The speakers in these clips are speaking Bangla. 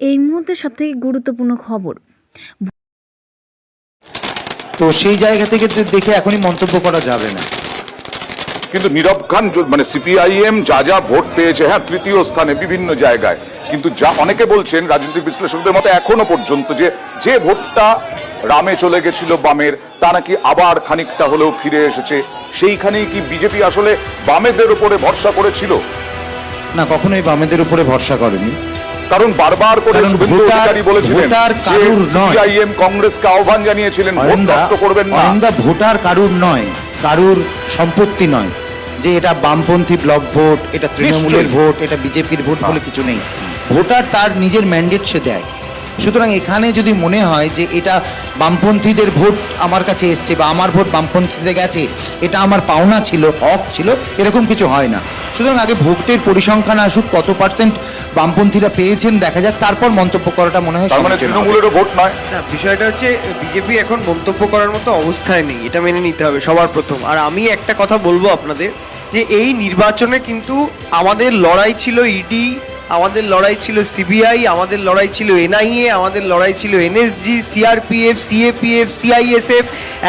এই মুহূর্তে সবথেকে গুরুত্বপূর্ণ খবর। তো সেই জায়গা থেকে দেখে এখনই মন্তব্য করা যাবে না। কিন্তু নীরব খান মানে সিপিআইএম যা যা ভোট পেয়েছে হ্যাঁ তৃতীয় স্থানে বিভিন্ন জায়গায়। কিন্তু যা অনেকে বলছেন রাজনৈতিক বিশ্লেষকদের মতে এখনও পর্যন্ত যে যে ভোটটা রামে চলে গেছিল বামের তা নাকি আবার খানিকটা হলেও ফিরে এসেছে। সেইখানেই কি বিজেপি আসলে বামেদের উপরে ভরসা করেছিল? না কখনোই বামেদের উপরে ভরসা করেনি। কারণ বারবার করে শুভেন্দু অধিকারী বলেছিলেন। সিপিআইএম কংগ্রেসকে আহ্বান জানিয়েছিলেন ভোট নষ্ট করবেন না। ভোটার কারুর নয় কারুর সম্পত্তি নয় যে এটা বামপন্থী ব্লক ভোট এটা তৃণমূলের ভোট এটা বিজেপির ভোট বলে কিছু নেই। ভোটার তার নিজের ম্যান্ডেট সে দেয়। সুতরাং এখানে যদি মনে হয় যে এটা বামপন্থীদের ভোট আমার কাছে এসছে বা আমার ভোট বামপন্থীতে গেছে এটা আমার পাওনা ছিল হক ছিল এরকম কিছু হয় না। সুতরাং আগে ভোটের পরিসংখ্যান আসুক কত পার্সেন্ট বামপন্থীরা পেয়েছেন দেখা যাক তারপর মন্তব্য করাটা মনে হয় মানে। তৃণমূলেরও ভোট নয় না বিষয়টা হচ্ছে বিজেপি এখন মন্তব্য করার মতো অবস্থায় নেই এটা মেনে নিতে হবে সবার প্রথম আর আমি একটা কথা বলব আপনাদের যে এই নির্বাচনে কিন্তু আমাদের লড়াই ছিল ইডি আমাদের লড়াই ছিল সিবিআই আমাদের লড়াই ছিল এনআইএ আমাদের লড়াই ছিল এনএসজি সিআরপিএফ সিএপিএফ সিআইএসএফ।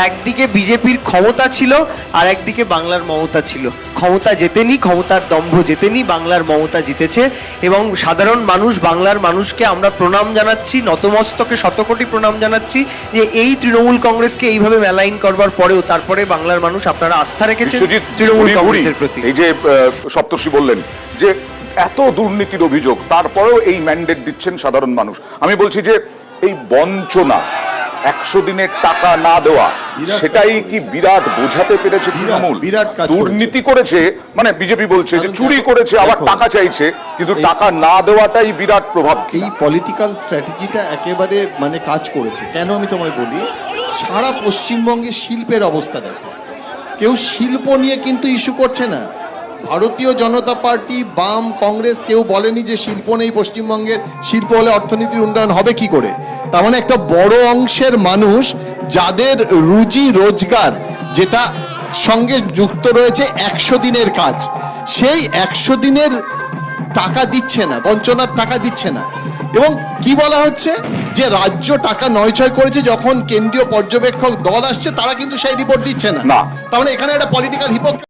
একদিকে বিজেপির ক্ষমতা ছিল আর একদিকে বাংলার মমতা ছিল। ক্ষমতা জেতেনি ক্ষমতার দম্ভ জেতেনি বাংলার মমতা জিতেছে এবং সাধারণ মানুষ বাংলার মানুষকে আমরা প্রণাম জানাচ্ছি নতমস্তকে শতকোটি প্রণাম জানাচ্ছি যে এই তৃণমূল কংগ্রেসকে এইভাবে মেলাইন করবার পরেও তারপরে বাংলার মানুষ আপনারা আস্থা রেখেছেন তৃণমূল কংগ্রেসের প্রতি। এই যে সপ্তর্ষি বললেন যে এত দুর্নীতির অভিযোগ তারপরেও এই ম্যান্ডেট দিচ্ছেন সাধারণ মানুষ। আমি বলছি যে এই বঞ্চনা একশো দিনের টাকা না দেওয়া সেটাই কি বিরাট বোঝাতে পেরেছে তৃণমূল? বিরাট দুর্নীতি করেছে মানে বিজেপি বলছে যে চুরি করেছে আবার টাকা চাইছে কিন্তু টাকা না দেওয়াটাই বিরাট প্রভাব এই পলিটিক্যাল স্ট্র্যাটেজিটা একেবারে মানে কাজ করেছে। কেন আমি তোমায় বলি? সারা পশ্চিমবঙ্গে শিল্পের অবস্থা দেখো। কেউ শিল্প নিয়ে কিন্তু ইস্যু করছে না। ভারতীয় জনতা পার্টি বাম কংগ্রেস কেউ বলেনি যে শিল্প নেই পশ্চিমবঙ্গের। শিল্প হলে অর্থনীতির উন্নয়ন হবে কি করে? তার মানে একটা বড় অংশের মানুষ যাদের রুজি রোজগার যেটা সঙ্গে যুক্ত রয়েছে একশো দিনের কাজ সেই একশো দিনের টাকা দিচ্ছে না বঞ্চনার টাকা দিচ্ছে না। এবং কি বলা হচ্ছে? যে রাজ্য টাকা নয়ছয় করেছে যখন কেন্দ্রীয় পর্যবেক্ষক দল আসছে তারা কিন্তু সেই রিপোর্ট দিচ্ছে না। তার মানে এখানে একটা পলিটিক্যাল হিপোক্রেসি